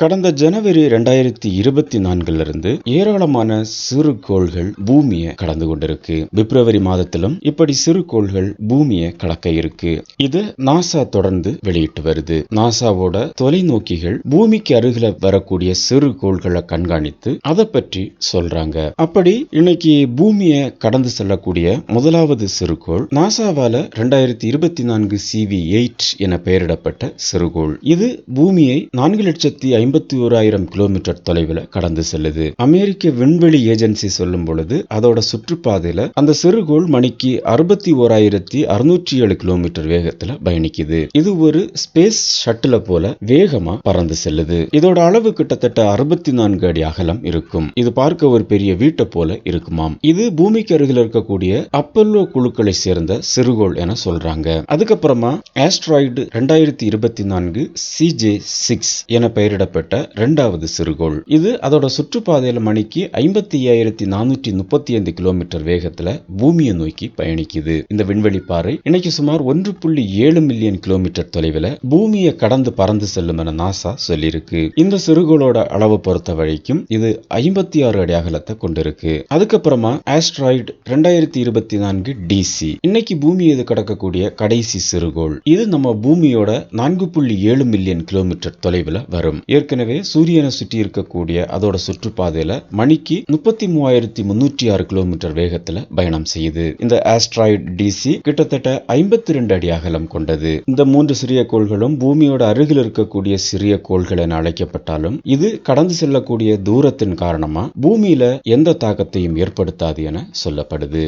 கடந்த ஜனவரி ரெண்டாயிரத்தி இருபத்தி நான்குல இருந்து ஏராளமான சிறுகோள்கள் பூமியை கடந்து கொண்டிருக்கு. பிப்ரவரி மாதத்திலும் இப்படி சிறுகோள்கள் பூமியை கடக்க இருக்கு. இது நாசா தொடர்ந்து வெளியிட்டு வருது. நாசாவோட தொலைநோக்கிகள் பூமிக்கு அருகில வரக்கூடிய சிறுகோள்களை கண்காணித்து அதை பற்றி சொல்றாங்க. அப்படி இன்னைக்கு பூமியை கடந்து செல்லக்கூடிய முதலாவது சிறுகோள் நாசாவால ரெண்டாயிரத்தி இருபத்தி நான்கு சிவி எயிட் என பெயரிடப்பட்ட சிறுகோள் இது பூமியை நான்கு லட்சத்தி ஐம்பத்தி ஓராயிரம் கிலோமீட்டர் தொலைவில் கடந்து செல்லுது. அமெரிக்க விண்வெளி ஏஜென்சி சொல்லும் பொழுது அதோட சுற்றுப்பாதையில அந்த சிறுகோள் மணிக்கு அறுபத்தி ஓராயிரத்தி அறுநூற்றி ஏழு கிலோமீட்டர் வேகத்துல பயணிக்குது. இது ஒரு ஸ்பேஸ் ஷட்டில போல வேகமா பறந்து செல்லுது. இதோட அளவு கிட்டத்தட்ட அறுபத்தி நான்கு அடி அகலம் இருக்கும். இது பார்க்க ஒரு பெரிய வீட்டை போல இருக்குமாம். இது பூமிக்கு அருகில் இருக்கக்கூடிய அப்பல்லோ குழுக்களை சேர்ந்த சிறுகோள் என சொல்றாங்க. அதுக்கப்புறமா ஆஸ்ட்ராய்டு ரெண்டாயிரத்தி இருபத்தி நான்கு சிஜே சிக்ஸ் என பெயரிடப்பட்ட இரண்டாவது சிறுகோள். இது அதோட சுற்றுப்பாதையில் மணிக்கு ஐம்பத்தி ஐயாயிரத்தி நானூற்றி முப்பத்தி ஐந்து கிலோமீட்டர் வேகத்துல பூமியை நோக்கி பயணிக்குது. இந்த விண்வெளி பாறை இன்னைக்கு சுமார் ஒன்று புள்ளி ஏழு மில்லியன் கிலோமீட்டர் தொலைவில் பூமியை கடந்து பறந்து செல்லும் என நாசா சொல்லியிருக்கு. இந்த சிறுகோளோட அளவு பொறுத்த வரைக்கும் இது ஐம்பத்தி ஆறு அடி அகலத்தை கொண்டிருக்கு. அதுக்கப்புறமா ஆஸ்ட்ராய்டு ரெண்டாயிரத்தி இருபத்தி நான்கு டிசி இன்னைக்கு பூமி இது கடக்கக்கூடிய கடைசி சிறுகோள். இது நம்ம பூமியோட நான்கு புள்ளி ஏழு மில்லியன் கிலோமீட்டர் தொலைவில் வரும். ஏற்கனவே சூரியனை சுற்றி இருக்கக்கூடிய அதோட சுற்றுப்பாதையில மணிக்கு முப்பத்தி மூவாயிரத்தி முன்னூற்றி ஆறு கிலோமீட்டர் வேகத்துல பயணம் செய்யுது. இந்த ஆஸ்ட்ராய்டு டிசி கிட்டத்தட்ட ஐம்பத்தி ரெண்டு அடி அகலம் கொண்டது. இந்த மூன்று சிறிய கோள்களும் பூமியோட அருகில் இருக்கக்கூடிய சிறிய கோள்கள் என அழைக்கப்பட்டாலும் இது கடந்து செல்லக்கூடிய தூரத்தின் காரணமா பூமியில எந்த தாக்கத்தையும் ஏற்படுத்தாது என சொல்லப்படுது.